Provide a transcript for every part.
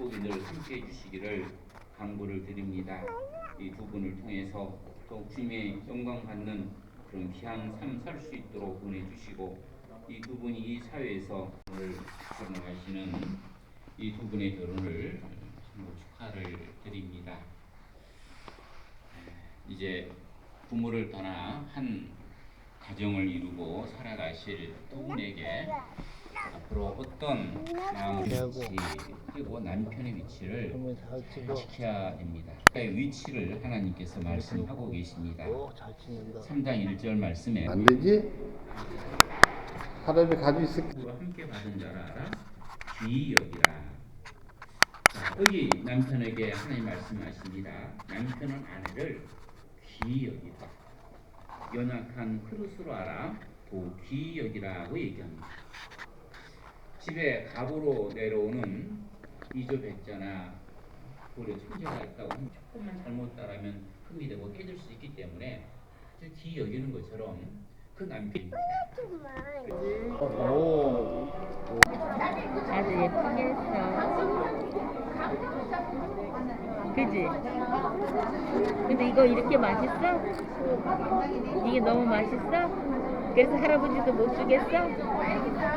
축복이 늘 함께 해 주시기를 강구를 드립니다. 이 두 분을 통해서 더욱 주님의 영광 받는 그런 귀한 삶 살 수 있도록 은혜 주시고 이 두 분이 이 사회에서 오늘 결혼하시는 이 두 분의 결혼을 참으로 축하를 드립니다. 이제 부모를 떠나 한 가정을 이루고 살아가실 두 분에게 앞으로 어떤 마음의 위치 그리고 남편의 위치를. 지켜야 됩니다. 그의 위치를 하나님께서 말씀하고 계십니다. 오, 잘 찍는다. 3장 1절 말씀에 안 되지? 사람이 가지고 있을 우리와 함께 받은 자라 알아? 귀히 여기라. 자, 여기 남편에게 하나님 말씀하십니다. 남편은 아내를 귀히 여기라. 연약한 그릇으로 알아. 또 귀히 여기라고 얘기합니다. 집에 갑으로 내려오는 이조백자나 고려 천재가 있다고 하면 조금만 잘못 따라면 흠이 되고 깨질 수 있기 때문에 귀히 여기는 것처럼 그 남편입니다. 오, 아주 예쁘게 했어. 그지? 근데 이거 이렇게 맛있어? 이게 너무 맛있어? 그래서 할아버지도 못 주겠어?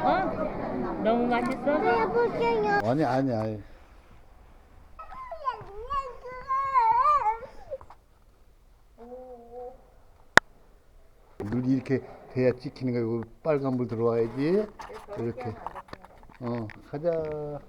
어? 너무 맛있어? 아니 아니 아니. 늘 이렇게 돼야 찍히는 거고 빨간불 들어와야지. 이렇게. 어 가자.